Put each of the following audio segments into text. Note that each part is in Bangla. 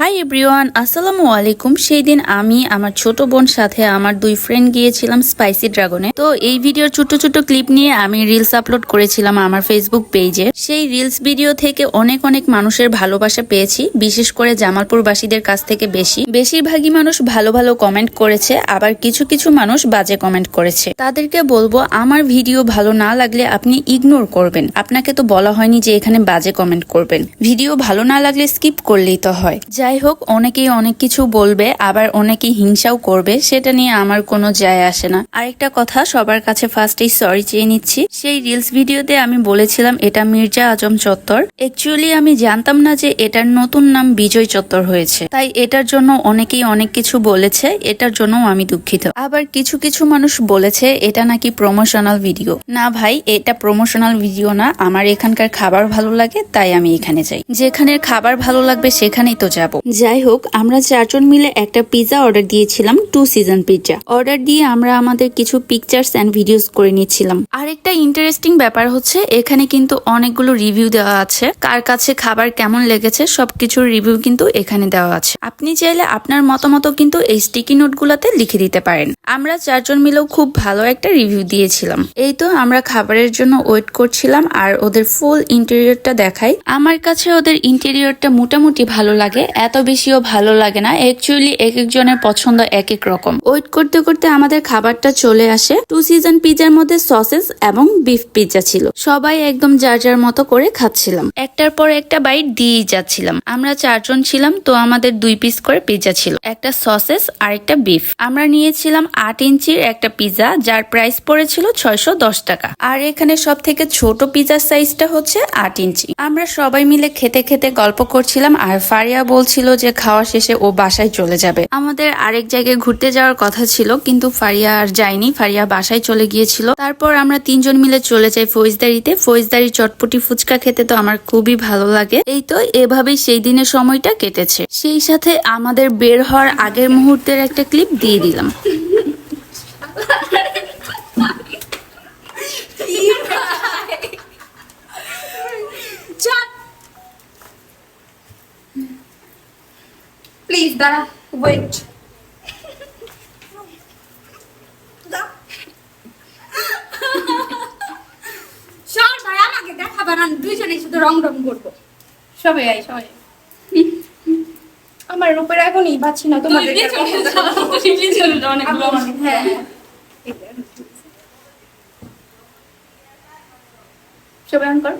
হাই এভরিওয়ান আসসালামু আলাইকুম। সেই দিন আমি, আমার ছোট বোন সাথে আমার দুই ফ্রেন্ড গিয়েছিলাম স্পাইসি ড্রাগনে তো এই ভিডিওর ছোট ছোট ক্লিপ নিয়ে আমি রিলস আপলোড করেছিলাম আমার ফেসবুক পেজে সেই রিলস ভিডিও থেকে অনেক অনেক মানুষের ভালোবাসা পেয়েছি, বিশেষ করে জামালপুরবাসীদের কাছ থেকে বেশি। বেশিরভাগই মানুষ ভালো ভালো কমেন্ট করেছে, আবার কিছু কিছু মানুষ বাজে কমেন্ট করেছে। তাদেরকে বলব, আমার ভিডিও ভালো না লাগলে আপনি ইগনোর করবেন। আপনাকে তো বলা হয়নি যে এখানে বাজে কমেন্ট করবেন। ভিডিও ভালো না লাগলে স্কিপ করলেই তো হয়। যাই হোক, অনেকেই অনেক কিছু বলবে, আবার অনেকেই হিংসাও করবে, সেটা নিয়ে আমার কোনো যায় আসে না। আরেকটা কথা, সবার কাছে ফার্স্টেই সরি চেয়ে নিচ্ছি। সেই রিলস ভিডিওতে আমি বলেছিলাম, এটা মির্জা আজম চত্বর। অ্যাকচুয়ালি আমি জানতাম না যে এটার নতুন নাম বিজয় চত্বর হয়েছে। তাই এটার জন্য অনেকেই অনেক কিছু বলেছে, এটার জন্য আমি দুঃখিত। আবার কিছু কিছু মানুষ বলেছে, এটা নাকি প্রমোশনাল ভিডিও না ভাই, এটা প্রমোশনাল ভিডিও না। আমার এখানকার খাবার ভালো লাগে, তাই আমি এখানে যাই। যেখানের খাবার ভালো লাগবে, সেখানেই তো যাব। যাই হোক, আমরা চারজন মিলে একটা পিৎজা অর্ডার দিয়েছিলাম টু সিজন পিৎজা অর্ডার দিয়ে আমরা আমাদের কিছু পিকচার্স অ্যান্ড ভিডিওস করে নিয়েছিলাম আরেকটা ইন্টারেস্টিং ব্যাপার হচ্ছে, এখানে কিন্তু অনেকগুলো রিভিউ দেওয়া আছে। কার কাছে খাবার কেমন লেগেছে, সবকিছুর রিভিউ কিন্তু এখানে দেওয়া আছে। আপনি চাইলে আপনার মতামত কিন্তু এই স্টিকি নোটগুলোতে লিখে দিতে পারেন। আমরা চারজন মিলেও খুব ভালো একটা রিভিউ দিয়েছিলাম। এই তো আমরা খাবারের জন্য ওয়েট করছিলাম, আর ওদের ফুল ইন্টেরিয়রটা দেখাই। আমার কাছে ওদের ইন্টেরিয়রটা মোটামুটি ভালো লাগে এত বেশিও ভালো লাগে না। অ্যাকচুয়ালি এক একজনের পছন্দ এক এক রকম। ওয়েট করতে করতে আমাদের খাবারটা চলে আসে। টু সিজন পিজার মধ্যে সসেস এবং বিফ পিৎজা ছিল। সবাই একদম যার যার মতো করে খাচ্ছিলাম। একটার পর একটা বাইট দিয়েই যাচ্ছিলাম। আমরা চারজন ছিলাম, তো আমাদের দুই পিস করে পিৎজা ছিল। একটা সসেস আর একটা বিফ আমরা নিয়েছিলাম আট ইঞ্চির একটা পিৎজা যার প্রাইস পড়েছিল ছয়শো দশ টাকা। আর এখানে সব থেকে ছোট পিৎজার সাইজটা হচ্ছে আট ইঞ্চি। আমরা সবাই মিলে খেতে খেতে গল্প করছিলাম আর ফারিয়া বলছিল যে খাওয়া শেষে ও বাসায় চলে যাবে। আমাদের আরেক জায়গায় ঘুরতে যাওয়ার কথা ছিল, কিন্তু ফারিয়া আর যায়নি। ফারিয়া বাসায় চলে গিয়েছিল। তারপর আমরা তিনজন মিলে চলে যাই ফৌজদারিতে। ফৌজদারি চটপটি ফুচকা খেতে তো আমার খুবই ভালো লাগে। এই তো এভাবেই সেই দিনের সময়টা কেটেছে। সেই সাথে আমাদের বের হওয়ার আগের মুহূর্তের একটা ক্লিপ দিয়ে দিলাম। প্লিজ দাঁড়া ওয়েট সর ভাই আমাকে দেখাবার না দুইজনে শুধু রং রং করব। সবাই আই সবাই আমার রূপের এখনই পাচ্ছি না তোমাদের হ্যাঁ। সবাই অন কর।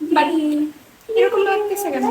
বাড়ি এরকম লাগতেছে কেন